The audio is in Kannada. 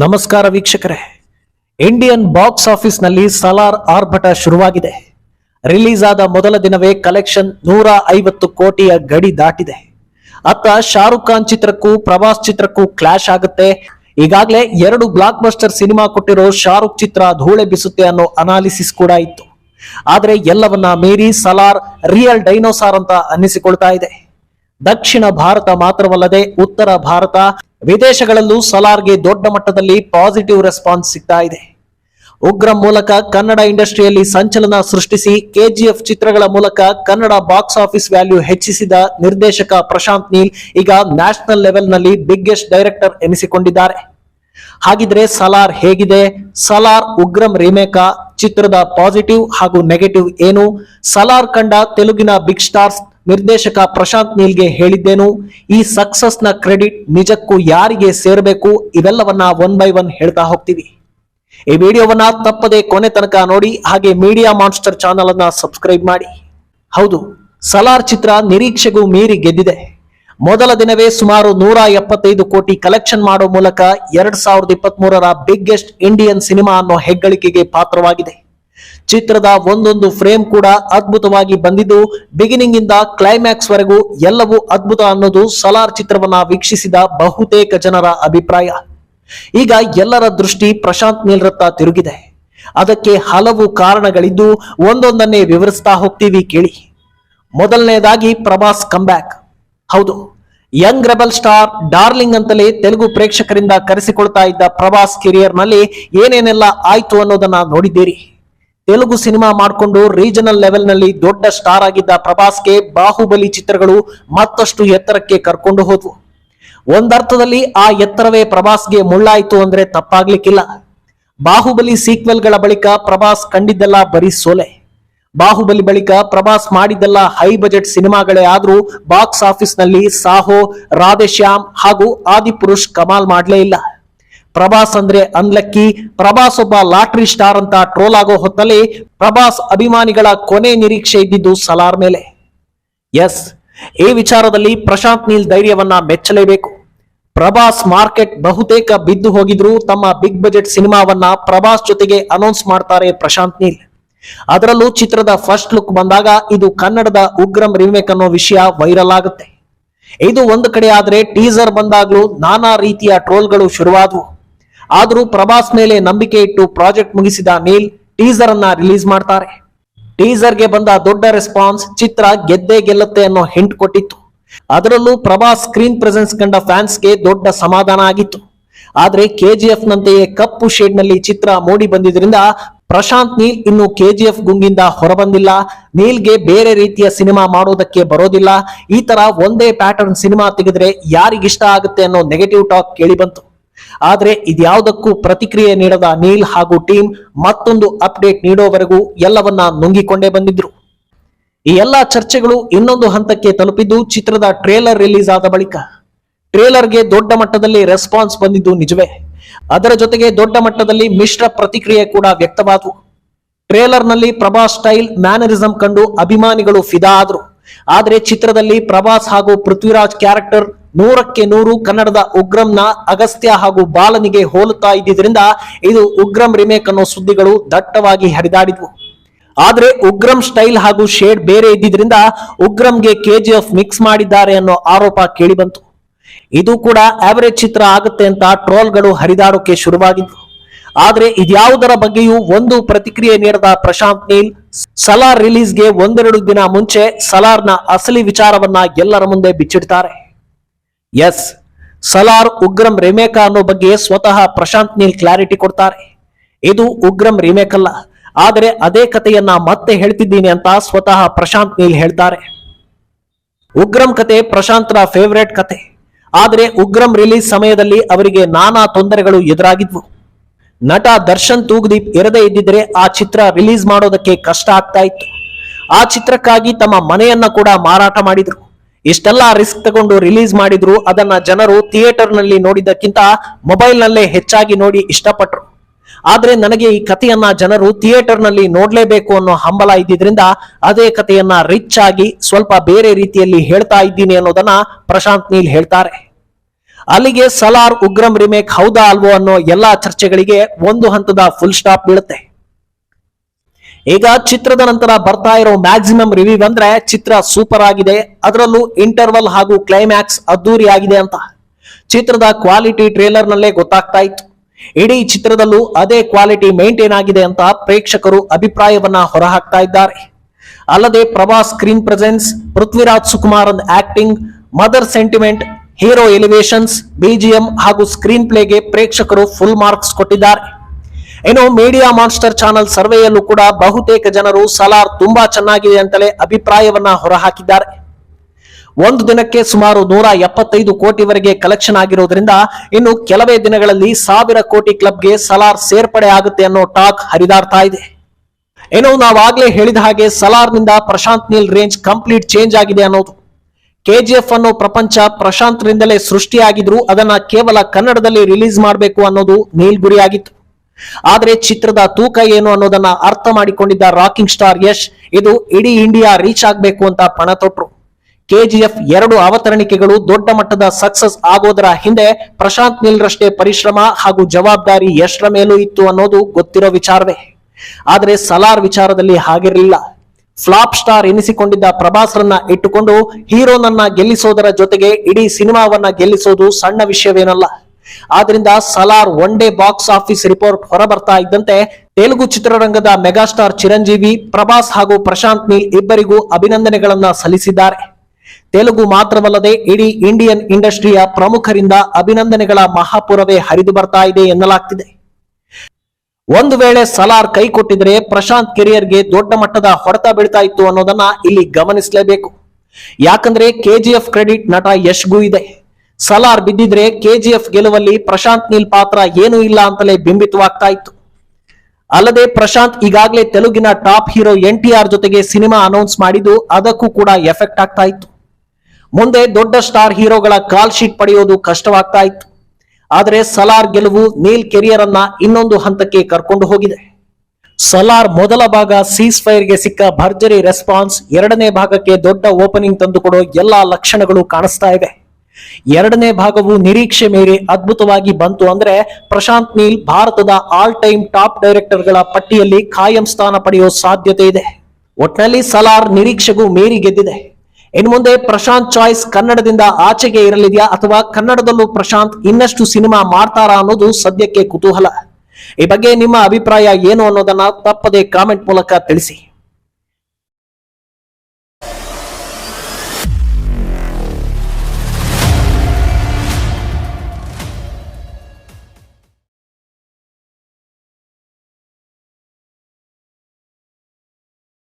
ನಮಸ್ಕಾರ ವೀಕ್ಷಕರೇ. ಇಂಡಿಯನ್ ಬಾಕ್ಸ್ ಆಫೀಸ್ನಲ್ಲಿ ಸಲಾರ್ ಆರ್ಭಟ ಶುರುವಾಗಿದೆ. ರಿಲೀಸ್ ಆದ ಮೊದಲ ದಿನವೇ ಕಲೆಕ್ಷನ್ ನೂರ ಐವತ್ತು ಕೋಟಿಯ ಗಡಿ ದಾಟಿದೆ. ಅತ್ತ ಶಾರುಖ್ ಖಾನ್ ಚಿತ್ರಕ್ಕೂ ಪ್ರಭಾಸ್ ಚಿತ್ರಕ್ಕೂ ಕ್ಲಾಶ್ ಆಗುತ್ತೆ. ಈಗಾಗಲೇ ಎರಡು ಬ್ಲಾಕ್ ಬಸ್ಟರ್ ಸಿನಿಮಾ ಕೊಟ್ಟಿರೋ ಶಾರುಖ್ ಚಿತ್ರ ಧೂಳೆ ಬಿಸುತ್ತೆ ಅನ್ನೋ ಅನಾಲಿಸಿಸ್ ಕೂಡ ಇತ್ತು. ಆದರೆ ಎಲ್ಲವನ್ನ ಮೀರಿ ಸಲಾರ್ ರಿಯಲ್ ಡೈನೋಸಾರ್ ಅಂತ ಅನ್ನಿಸಿಕೊಳ್ತಾ ಇದೆ. ದಕ್ಷಿಣ ಭಾರತ ಮಾತ್ರವಲ್ಲದೆ ಉತ್ತರ ಭಾರತ ವಿದೇಶಗಳಲ್ಲೂ ಸಲಾರ್ಗೆ ದೊಡ್ಡ ಮಟ್ಟದಲ್ಲಿ ಪಾಸಿಟಿವ್ ರೆಸ್ಪಾನ್ಸ್ ಸಿಗ್ತಾ ಇದೆ. ಉಗ್ರ ಮೂಲಕ ಕನ್ನಡ ಇಂಡಸ್ಟ್ರಿಯಲ್ಲಿ ಸಂಚಲನ ಸೃಷ್ಟಿಸಿ ಕೆಜಿಎಫ್ ಚಿತ್ರಗಳ ಮೂಲಕ ಕನ್ನಡ ಬಾಕ್ಸ್ ಆಫೀಸ್ ವ್ಯಾಲ್ಯೂ ಹೆಚ್ಚಿಸಿದ ನಿರ್ದೇಶಕ ಪ್ರಶಾಂತ್ ನೀಲ್ ಈಗ ನ್ಯಾಷನಲ್ ಲೆವೆಲ್ನಲ್ಲಿ ಬಿಗ್ಗೆಸ್ಟ್ ಡೈರೆಕ್ಟರ್ ಎನಿಸಿಕೊಂಡಿದ್ದಾರೆ. ಹಾಗಿದ್ರೆ ಸಲಾರ್ ಹೇಗಿದೆ? ಸಲಾರ್ ಉಗ್ರಂ ರಿಮೇಕ ಚಿತ್ರದ ಪಾಸಿಟಿವ್ ಹಾಗೂ ನೆಗೆಟಿವ್ ಏನು? ಸಲಾರ್ ಕಂಡ ತೆಲುಗಿನ ಬಿಗ್ ಸ್ಟಾರ್ಸ್ ನಿರ್ದೇಶಕ ಪ್ರಶಾಂತ್ ನೀಲ್ಗೆ ಹೇಳಿದ್ದೇನು, ಈ ಸಕ್ಸಸ್ನ ಕ್ರೆಡಿಟ್ ನಿಜಕ್ಕೂ ಯಾರಿಗೆ ಸೇರಬೇಕು? ಇವೆಲ್ಲವನ್ನ ಒನ್ ಬೈ ಒನ್ ಹೇಳ್ತಾ ಹೋಗ್ತೀವಿ. ಈ ವಿಡಿಯೋವನ್ನ ತಪ್ಪದೆ ಕೊನೆ ತನಕ ನೋಡಿ, ಹಾಗೆ ಮೀಡಿಯಾ ಮಾನ್ಸ್ಟರ್ ಚಾನಲ್ ಅನ್ನ ಸಬ್ಸ್ಕ್ರೈಬ್ ಮಾಡಿ. ಹೌದು, ಸಲಾರ್ ಚಿತ್ರ ನಿರೀಕ್ಷೆಗೂ ಮೀರಿ ಗೆದ್ದಿದೆ. ಮೊದಲ ದಿನವೇ ಸುಮಾರು ನೂರ ಎಪ್ಪತ್ತೈದು ಕೋಟಿ ಕಲೆಕ್ಷನ್ ಮಾಡೋ ಮೂಲಕ ಎರಡ್ ಸಾವಿರದ ಇಪ್ಪತ್ತ್ ಮೂರರ ಬಿಗ್ಗೆಸ್ಟ್ ಇಂಡಿಯನ್ ಸಿನಿಮಾ ಅನ್ನೋ ಹೆಗ್ಗಳಿಕೆಗೆ ಪಾತ್ರವಾಗಿದೆ. ಚಿತ್ರದ ಒಂದೊಂದು ಫ್ರೇಮ್ ಕೂಡ ಅದ್ಭುತವಾಗಿ ಬಂದಿದ್ದು ಬಿಗಿನಿಂಗ್ ಇಂದ ಕ್ಲೈಮ್ಯಾಕ್ಸ್ ವರೆಗೂ ಎಲ್ಲವೂ ಅದ್ಭುತ ಅನ್ನೋದು ಸಲಾರ್ ಚಿತ್ರವನ್ನ ವೀಕ್ಷಿಸಿದ ಬಹುತೇಕ ಜನರ ಅಭಿಪ್ರಾಯ. ಈಗ ಎಲ್ಲರ ದೃಷ್ಟಿ ಪ್ರಶಾಂತ್ ನೀಲ್ರತ್ತ ತಿರುಗಿದೆ. ಅದಕ್ಕೆ ಹಲವು ಕಾರಣಗಳಿದ್ದು ಒಂದೊಂದನ್ನೇ ವಿವರಿಸ್ತಾ ಹೋಗ್ತೀವಿ ಕೇಳಿ. ಮೊದಲನೆಯದಾಗಿ ಪ್ರಭಾಸ್ ಕಂಬ್ಯಾಕ್ ಹೌದು ಯಂಗ್ ರೆಬಲ್ ಸ್ಟಾರ್ ಡಾರ್ಲಿಂಗ್ ಅಂತಲೇ ತೆಲುಗು ಪ್ರೇಕ್ಷಕರಿಂದ ಕರೆಸಿಕೊಳ್ತಾ ಇದ್ದ ಪ್ರಭಾಸ್ ಕೆರಿಯರ್ನಲ್ಲಿ ಏನೇನೆಲ್ಲ ಆಯ್ತು ಅನ್ನೋದನ್ನ ನೋಡಿದ್ದೀರಿ. ತೆಲುಗು ಸಿನಿಮಾ ಮಾಡಿಕೊಂಡು ರೀಜನಲ್ ಲೆವೆಲ್ನಲ್ಲಿ ದೊಡ್ಡ ಸ್ಟಾರ್ ಆಗಿದ್ದ ಪ್ರಭಾಸ್ಗೆ ಬಾಹುಬಲಿ ಚಿತ್ರಗಳು ಮತ್ತಷ್ಟು ಎತ್ತರಕ್ಕೆ ಕರ್ಕೊಂಡು ಹೋದ್ವು. ಒಂದರ್ಥದಲ್ಲಿ ಆ ಎತ್ತರವೇ ಪ್ರಭಾಸ್ಗೆ ಮುಳ್ಳಾಯಿತು ಅಂದ್ರೆ ತಪ್ಪಾಗ್ಲಿಕ್ಕಿಲ್ಲ. ಬಾಹುಬಲಿ ಸೀಕ್ವೆಲ್ಗಳ ಬಳಿಕ ಪ್ರಭಾಸ್ ಕಂಡಿದ್ದೆಲ್ಲ ಬರೀ ಸೋಲೆ. ಬಾಹುಬಲಿ ಬಳಿಕ ಪ್ರಭಾಸ್ ಮಾಡಿದ್ದೆಲ್ಲ ಹೈ ಬಜೆಟ್ ಸಿನಿಮಾಗಳೇ ಆದ್ರೂ ಬಾಕ್ಸ್ ಆಫೀಸ್ನಲ್ಲಿ ಸಾಹೋ, ರಾಧೆಶ್ಯಾಮ್ ಹಾಗೂ ಆದಿಪುರುಷ್ ಕಮಾಲ್ ಮಾಡ್ಲೇ ಇಲ್ಲ. ಪ್ರಭಾಸ್ ಅಂದ್ರೆ ಅನ್ಲಕ್ಕಿ. ಪ್ರಭಾಸ್ ಒಬ್ಬ ಲಾಟ್ರಿ ಸ್ಟಾರ್ ಅಂತ ಟ್ರೋಲ್ ಆಗೋ ಹೊತ್ತಲ್ಲಿ ಪ್ರಭಾಸ್ ಅಭಿಮಾನಿಗಳ ಕೊನೆ ನಿರೀಕ್ಷೆ ಇದ್ದಿದ್ದು ಸಲಾರ್ ಮೇಲೆ. ಎಸ್, ಈ ವಿಚಾರದಲ್ಲಿ ಪ್ರಶಾಂತ್ ನೀಲ್ ಧೈರ್ಯವನ್ನ ಮೆಚ್ಚಲೇಬೇಕು. ಪ್ರಭಾಸ್ ಮಾರ್ಕೆಟ್ ಬಹುತೇಕ ಬಿದ್ದು ಹೋಗಿದ್ರು ತಮ್ಮ ಬಿಗ್ ಬಜೆಟ್ ಸಿನಿಮಾವನ್ನ ಪ್ರಭಾಸ್ ಜೊತೆಗೆ ಅನೌನ್ಸ್ ಮಾಡ್ತಾರೆ ಪ್ರಶಾಂತ್ ನೀಲ್. ಅದರಲ್ಲೂ ಚಿತ್ರದ ಫಸ್ಟ್ ಲುಕ್ ಬಂದಾಗ ಇದು ಕನ್ನಡದ ಉಗ್ರಂ ರಿಮೇಕ್ ಅನ್ನೋ ವಿಷಯ ವೈರಲ್ ಆಗುತ್ತೆ. ಇದು ಒಂದು ಕಡೆ ಆದ್ರೆ ಟೀಸರ್ ಬಂದಾಗ್ಲೂ ನಾನಾ ರೀತಿಯ ಟ್ರೋಲ್ಗಳು ಶುರುವಾದವು. ಆದ್ರೂ ಪ್ರಭಾಸ್ ಮೇಲೆ ನಂಬಿಕೆ ಇಟ್ಟು ಪ್ರಾಜೆಕ್ಟ್ ಮುಗಿಸಿದ ನೀಲ್ ಟೀಸರ್ ಅನ್ನ ರಿಲೀಸ್ ಮಾಡ್ತಾರೆ. ಟೀಸರ್ಗೆ ಬಂದ ದೊಡ್ಡ ರೆಸ್ಪಾನ್ಸ್ ಚಿತ್ರ ಗೆದ್ದೇ ಗೆಲ್ಲುತ್ತೆ ಅನ್ನೋ ಹಿಂಟ್ ಕೊಟ್ಟಿತ್ತು. ಅದರಲ್ಲೂ ಪ್ರಭಾಸ್ ಸ್ಕ್ರೀನ್ ಪ್ರೆಸೆನ್ಸ್ ಕಂಡ ಫ್ಯಾನ್ಸ್ಗೆ ದೊಡ್ಡ ಸಮಾಧಾನ ಆಗಿತ್ತು. ಆದ್ರೆ ಕೆಜಿಎಫ್ ನಂತೆಯೇ ಕಪ್ಪು ಶೇಡ್ನಲ್ಲಿ ಚಿತ್ರ ಮೂಡಿ ಬಂದಿದ್ರಿಂದ ಪ್ರಶಾಂತ್ ನೀಲ್ ಇನ್ನು ಕೆಜಿಎಫ್ ಗುಂಗಿಂದ ಹೊರಬಂದಿಲ್ಲ. ನೀಲ್ಗೆ ಬೇರೆ ರೀತಿಯ ಸಿನಿಮಾ ಮಾಡೋದಕ್ಕೆ ಬರೋದಿಲ್ಲ. ಈ ತರ ಒಂದೇ ಪ್ಯಾಟರ್ನ್ ಸಿನಿಮಾ ತೆಗೆದ್ರೆ ಯಾರಿಗಿಷ್ಟ ಆಗುತ್ತೆ ಅನ್ನೋ ನೆಗೆಟಿವ್ ಟಾಕ್ ಕೇಳಿ ಬಂತು. ಆದ್ರೆ ಇದ್ಯಾವುದಕ್ಕೂ ಪ್ರತಿಕ್ರಿಯೆ ನೀಡದ ನೀಲ್ ಹಾಗೂ ಟೀಮ್ ಮತ್ತೊಂದು ಅಪ್ಡೇಟ್ ನೀಡೋವರೆಗೂ ಎಲ್ಲವನ್ನ ನುಂಗಿಕೊಂಡೇ ಬಂದಿದ್ರು. ಈ ಎಲ್ಲಾ ಚರ್ಚೆಗಳು ಇನ್ನೊಂದು ಹಂತಕ್ಕೆ ತಲುಪಿದ್ದು ಚಿತ್ರದ ಟ್ರೇಲರ್ ರಿಲೀಸ್ ಆದ ಬಳಿಕ. ಟ್ರೇಲರ್ಗೆ ದೊಡ್ಡ ಮಟ್ಟದಲ್ಲಿ ರೆಸ್ಪಾನ್ಸ್ ಬಂದಿದ್ದು ನಿಜವೇ. ಅದರ ಜೊತೆಗೆ ದೊಡ್ಡ ಮಟ್ಟದಲ್ಲಿ ಮಿಶ್ರ ಪ್ರತಿಕ್ರಿಯೆ ಕೂಡ ವ್ಯಕ್ತವಾದವು. ಟ್ರೇಲರ್ನಲ್ಲಿ ಪ್ರಭಾಸ್ ಸ್ಟೈಲ್, ಮ್ಯಾನರಿಸಂ ಕಂಡು ಅಭಿಮಾನಿಗಳು ಫಿದಾ ಆದ್ರು. ಆದ್ರೆ ಚಿತ್ರದಲ್ಲಿ ಪ್ರಭಾಸ್ ಹಾಗೂ ಪೃಥ್ವಿರಾಜ್ ಕ್ಯಾರೆಕ್ಟರ್ ನೂರಕ್ಕೆ ನೂರು ಕನ್ನಡದ ಉಗ್ರಂನ ಅಗಸ್ತ್ಯ ಹಾಗೂ ಬಾಲನಿಗೆ ಹೋಲುತ್ತಾ ಇದ್ದಿದ್ರಿಂದ ಇದು ಉಗ್ರಂ ರಿಮೇಕ್ ಅನ್ನೋ ಸುದ್ದಿಗಳು ದಟ್ಟವಾಗಿ ಹರಿದಾಡಿದ್ವು. ಆದ್ರೆ ಉಗ್ರಂ ಸ್ಟೈಲ್ ಹಾಗೂ ಶೇಡ್ ಬೇರೆ ಇದ್ದಿದ್ರಿಂದ ಉಗ್ರಂಗೆ ಕೆಜಿಎಫ್ ಮಿಕ್ಸ್ ಮಾಡಿದ್ದಾರೆ ಅನ್ನೋ ಆರೋಪ ಕೇಳಿಬಂತು. ಇದು ಕೂಡ ಆವರೇಜ್ ಚಿತ್ರ ಆಗುತ್ತೆ ಅಂತ ಟ್ರೋಲ್ಗಳು ಹರಿದಾಡೋಕೆ ಶುರುವಾಗಿದ್ವು. ಆದ್ರೆ ಇದ್ಯಾವುದರ ಬಗ್ಗೆಯೂ ಒಂದು ಪ್ರತಿಕ್ರಿಯೆ ನೀಡದ ಪ್ರಶಾಂತ್ ನೀಲ್, ಸಲಾರ್ ರಿಲೀಸ್ಗೆ ಒಂದೆರಡು ದಿನ ಮುಂಚೆ ಸಲಾರ್ನ ಅಸಲಿ ವಿಚಾರವನ್ನ ಎಲ್ಲರ ಮುಂದೆ ಬಿಚ್ಚಿಡ್ತಾರೆ. ಎಸ್, ಸಲಾರ್ ಉಗ್ರಂ ರಿಮೇಕ ಅನ್ನೋ ಬಗ್ಗೆ ಸ್ವತಃ ಪ್ರಶಾಂತ್ ನೀಲ್ ಕ್ಲಾರಿಟಿ ಕೊಡ್ತಾರೆ. ಇದು ಉಗ್ರಂ ರಿಮೇಕ್ ಅಲ್ಲ, ಆದರೆ ಅದೇ ಕಥೆಯನ್ನ ಮತ್ತೆ ಹೇಳ್ತಿದ್ದೀನಿ ಅಂತ ಸ್ವತಃ ಪ್ರಶಾಂತ್ ನೀಲ್ ಹೇಳ್ತಾರೆ. ಉಗ್ರಂ ಕತೆ ಪ್ರಶಾಂತ್ರ ಫೇವರೇಟ್ ಕತೆ, ಆದರೆ ಉಗ್ರಂ ರಿಲೀಸ್ ಸಮಯದಲ್ಲಿ ಅವರಿಗೆ ನಾನಾ ತೊಂದರೆಗಳು ಎದುರಾಗಿದ್ವು. ನಟ ದರ್ಶನ್ ತೂಗ್ದೀಪ್ ಇರದೇ ಇದ್ದಿದ್ರೆ ಆ ಚಿತ್ರ ರಿಲೀಸ್ ಮಾಡೋದಕ್ಕೆ ಕಷ್ಟ ಆಗ್ತಾ ಇತ್ತು. ಆ ಚಿತ್ರಕ್ಕಾಗಿ ತಮ್ಮ ಮನೆಯನ್ನ ಕೂಡ ಮಾರಾಟ ಮಾಡಿದ್ರು. ಇಷ್ಟೆಲ್ಲ ರಿಸ್ಕ್ ತಗೊಂಡು ರಿಲೀಸ್ ಮಾಡಿದ್ರು. ಅದನ್ನ ಜನರು ಥಿಯೇಟರ್ನಲ್ಲಿ ನೋಡಿದ್ದಕ್ಕಿಂತ ಮೊಬೈಲ್ ನಲ್ಲೇ ಹೆಚ್ಚಾಗಿ ನೋಡಿ ಇಷ್ಟಪಟ್ರು. ಆದ್ರೆ ನನಗೆ ಈ ಕಥೆಯನ್ನ ಜನರು ಥಿಯೇಟರ್ನಲ್ಲಿ ನೋಡ್ಲೇಬೇಕು ಅನ್ನೋ ಹಂಬಲ ಇದ್ದಿದ್ರಿಂದ ಅದೇ ಕಥೆಯನ್ನ ರಿಚ್ ಆಗಿ ಸ್ವಲ್ಪ ಬೇರೆ ರೀತಿಯಲ್ಲಿ ಹೇಳ್ತಾ ಇದ್ದೀನಿ ಅನ್ನೋದನ್ನ ಪ್ರಶಾಂತ್ ನೀಲ್ ಹೇಳ್ತಾರೆ. ಅಲ್ಲಿಗೆ ಸಲಾರ್ ಉಗ್ರಂ ರಿಮೇಕ್ ಹೌದಾ ಅಲ್ವೋ ಅನ್ನೋ ಎಲ್ಲಾ ಚರ್ಚೆಗಳಿಗೆ ಒಂದು ಹಂತದ ಫುಲ್ ಸ್ಟಾಪ್ ಬೀಳುತ್ತೆ. ಈಗ ಚಿತ್ರದ ನಂತರ ಬರ್ತಾ ಇರೋ ಮ್ಯಾಕ್ಸಿಮಮ್ ರಿವ್ಯೂ ಅಂದ್ರೆ ಚಿತ್ರ ಸೂಪರ್ ಆಗಿದೆ. ಅದರಲ್ಲೂ ಇಂಟರ್ವಲ್ ಹಾಗೂ ಕ್ಲೈಮ್ಯಾಕ್ಸ್ ಅದ್ದೂರಿ ಆಗಿದೆ ಅಂತ. ಚಿತ್ರದ ಕ್ವಾಲಿಟಿ ಟ್ರೇಲರ್ ನಲ್ಲೇ ಗೊತ್ತಾಗ್ತಾ ಇತ್ತು. ಇಡೀ ಚಿತ್ರದಲ್ಲೂ ಅದೇ ಕ್ವಾಲಿಟಿ ಮೇಂಟೈನ್ ಆಗಿದೆ ಅಂತ ಪ್ರೇಕ್ಷಕರು ಅಭಿಪ್ರಾಯವನ್ನ ಹೊರಹಾಕ್ತಾ ಇದ್ದಾರೆ. ಅಲ್ಲದೆ Prabhas screen presence Prithviraj Sukumar acting mother sentiment hero elevations BGM ಹಾಗೂ ಸ್ಕ್ರೀನ್ ಪ್ಲೇಗೆ ಪ್ರೇಕ್ಷಕರು ಫುಲ್ ಮಾರ್ಕ್ಸ್ ಕೊಟ್ಟಿದ್ದಾರೆ. ಇನ್ನು ಮೀಡಿಯಾ ಮಾನ್ಸ್ಟರ್ ಚಾನೆಲ್ ಸರ್ವೆಯಲ್ಲೂ ಕೂಡ ಬಹುತೇಕ ಜನರು ಸಲಾರ್ ತುಂಬಾ ಚೆನ್ನಾಗಿದೆ ಅಂತಲೇ ಅಭಿಪ್ರಾಯವನ್ನ ಹೊರಹಾಕಿದ್ದಾರೆ. ಒಂದು ದಿನಕ್ಕೆ ಸುಮಾರು ನೂರ ಎಪ್ಪತ್ತೈದು ಕೋಟಿವರೆಗೆ ಕಲೆಕ್ಷನ್ ಆಗಿರೋದ್ರಿಂದ ಇನ್ನು ಕೆಲವೇ ದಿನಗಳಲ್ಲಿ ಸಾವಿರ ಕೋಟಿ ಕ್ಲಬ್ಗೆ ಸಲಾರ್ ಸೇರ್ಪಡೆ ಆಗುತ್ತೆ ಅನ್ನೋ ಟಾಕ್ ಹರಿದಾಡ್ತಾ ಇದೆ. ಇನ್ನು ನಾವಾಗ್ಲೇ ಹೇಳಿದ ಹಾಗೆ ಸಲಾರ್ನಿಂದ Prashanth Neel range complete change ಆಗಿದೆ ಅನ್ನೋದು. ಕೆಜಿಎಫ್ ಅನ್ನೋ ಪ್ರಪಂಚ ಪ್ರಶಾಂತ್ರಿಂದಲೇ ಸೃಷ್ಟಿಯಾಗಿದ್ರು ಅದನ್ನ ಕೇವಲ ಕನ್ನಡದಲ್ಲಿ ರಿಲೀಸ್ ಮಾಡಬೇಕು ಅನ್ನೋದು ಮೇಲ್ಗುರಿಯಾಗಿತ್ತು. ಆದರೆ ಚಿತ್ರದ ತೂಕ ಏನು ಅನ್ನೋದನ್ನ ಅರ್ಥ ಮಾಡಿಕೊಂಡಿದ್ದ ರಾಕಿಂಗ್ ಸ್ಟಾರ್ ಯಶ್, ಇದು ಇಡೀ ಇಂಡಿಯಾ ರೀಚ್ ಆಗ್ಬೇಕು ಅಂತ ಪಣ ತೊಟ್ರು. ಕೆಜಿಎಫ್ ಎರಡು ಅವತರಣಿಕೆಗಳು ದೊಡ್ಡ ಮಟ್ಟದ ಸಕ್ಸಸ್ ಆಗೋದರ ಹಿಂದೆ ಪ್ರಶಾಂತ್ ನಿಲ್ರಷ್ಟೇ ಪರಿಶ್ರಮ ಹಾಗೂ ಜವಾಬ್ದಾರಿ ಯಶ್ರ ಮೇಲೂ ಇತ್ತು ಅನ್ನೋದು ಗೊತ್ತಿರೋ ವಿಚಾರವೇ. ಆದರೆ ಸಲಾರ್ ವಿಚಾರದಲ್ಲಿ ಹಾಗಿರಲಿಲ್ಲ. ಫ್ಲಾಪ್ ಸ್ಟಾರ್ ಎನಿಸಿಕೊಂಡಿದ್ದ ಪ್ರಭಾಸ್ರನ್ನ ಇಟ್ಟುಕೊಂಡು ಹೀರೋನನ್ನ ಗೆಲ್ಲಿಸೋದರ ಜೊತೆಗೆ ಇಡೀ ಸಿನಿಮಾವನ್ನ ಗೆಲ್ಲಿಸೋದು ಸಣ್ಣ ವಿಷಯವೇನಲ್ಲ. ಆದ್ರಿಂದ Salaar one day box office report ಹೊರಬರ್ತಾ ಇದ್ದಂತೆ ತೆಲುಗು ಚಿತ್ರರಂಗದ ಮೆಗಾಸ್ಟಾರ್ ಚಿರಂಜೀವಿ, ಪ್ರಭಾಸ್ ಹಾಗೂ ಪ್ರಶಾಂತ್ ನೀಲ್ ಇಬ್ಬರಿಗೂ ಅಭಿನಂದನೆಗಳನ್ನ ಸಲ್ಲಿಸಿದ್ದಾರೆ. ತೆಲುಗು ಮಾತ್ರವಲ್ಲದೆ ಇಡೀ ಇಂಡಿಯನ್ ಇಂಡಸ್ಟ್ರಿಯ ಪ್ರಮುಖರಿಂದ ಅಭಿನಂದನೆಗಳ ಮಹಾಪುರವೇ ಹರಿದು ಬರ್ತಾ ಇದೆ ಎನ್ನಲಾಗ್ತಿದೆ. ಒಂದು ವೇಳೆ ಸಲಾರ್ ಕೈ ಕೊಟ್ಟಿದ್ರೆ ಪ್ರಶಾಂತ್ ಕೆರಿಯರ್ಗೆ ದೊಡ್ಡ ಮಟ್ಟದ ಹೊಡೆತ ಬೀಳ್ತಾ ಇತ್ತು ಅನ್ನೋದನ್ನ ಇಲ್ಲಿ ಗಮನಿಸಲೇಬೇಕು. ಯಾಕಂದ್ರೆ ಕೆಜಿಎಫ್ ಕ್ರೆಡಿಟ್ ನಟ ಯಶ್ಗೂ ಇದೆ. ಸಲಾರ್ ಬಿದ್ದಿದ್ರೆ ಕೆಜಿಎಫ್ ಗೆಲುವಲ್ಲಿ ಪ್ರಶಾಂತ್ ನೀಲ್ ಪಾತ್ರ ಏನೂ ಇಲ್ಲ ಅಂತಲೇ ಬಿಂಬಿತವಾಗ್ತಾ ಇತ್ತು. ಅಲ್ಲದೆ ಪ್ರಶಾಂತ್ ಈಗಾಗಲೇ ತೆಲುಗಿನ top hero N T R ಜೊತೆಗೆ ಸಿನಿಮಾ ಅನೌನ್ಸ್ ಮಾಡಿದ್ದು ಅದಕ್ಕೂ ಕೂಡ ಎಫೆಕ್ಟ್ ಆಗ್ತಾ ಇತ್ತು. ಮುಂದೆ ದೊಡ್ಡ ಸ್ಟಾರ್ ಹೀರೋಗಳ ಕಾಲ್ ಶೀಟ್ ಪಡೆಯೋದು ಕಷ್ಟವಾಗ್ತಾ ಇತ್ತು. ಆದರೆ ಸಲಾರ್ ಗೆಲುವು ನೀಲ್ ಕೆರಿಯರ್ ಅನ್ನ ಇನ್ನೊಂದು ಹಂತಕ್ಕೆ ಕರ್ಕೊಂಡು ಹೋಗಿದೆ. ಸಲಾರ್ ಮೊದಲ ಭಾಗ ಸೀಸ್ ಫೈರ್ಗೆ ಸಿಕ್ಕ ಭರ್ಜರಿ ರೆಸ್ಪಾನ್ಸ್ ಎರಡನೇ ಭಾಗಕ್ಕೆ ದೊಡ್ಡ ಓಪನಿಂಗ್ ತಂದುಕೊಡೋ ಎಲ್ಲಾ ಲಕ್ಷಣಗಳು ಕಾಣಿಸ್ತಾ ಇವೆ. ಎರಡನೇ ಭಾಗವು ನಿರೀಕ್ಷೆ ಮೀರಿ ಅದ್ಭುತವಾಗಿ ಬಂತು ಅಂದ್ರೆ ಪ್ರಶಾಂತ್ ನೀಲ್ ಭಾರತದ ಆಲ್ ಟೈಮ್ ಟಾಪ್ ಡೈರೆಕ್ಟರ್ಗಳ ಪಟ್ಟಿಯಲ್ಲಿ ಖಾಯಂ ಸ್ಥಾನ ಪಡೆಯೋ ಸಾಧ್ಯತೆ ಇದೆ. ಒಟ್ನಲ್ಲಿ ಸಲಾರ್ ನಿರೀಕ್ಷೆಗೂ ಮೀರಿ ಗೆದ್ದಿದೆ. ಇನ್ನು ಮುಂದೆ ಪ್ರಶಾಂತ್ ಚಾಯ್ಸ್ ಕನ್ನಡದಿಂದ ಆಚೆಗೆ ಇರಲಿದೆಯಾ ಅಥವಾ ಕನ್ನಡದಲ್ಲೂ ಪ್ರಶಾಂತ್ ಇನ್ನಷ್ಟು ಸಿನಿಮಾ ಮಾಡ್ತಾರಾ ಅನ್ನೋದು ಸದ್ಯಕ್ಕೆ ಕುತೂಹಲ. ಈ ಬಗ್ಗೆ ನಿಮ್ಮ ಅಭಿಪ್ರಾಯ ಏನು ಅನ್ನೋದನ್ನ ತಪ್ಪದೆ ಕಾಮೆಂಟ್ ಮೂಲಕ ತಿಳಿಸಿ.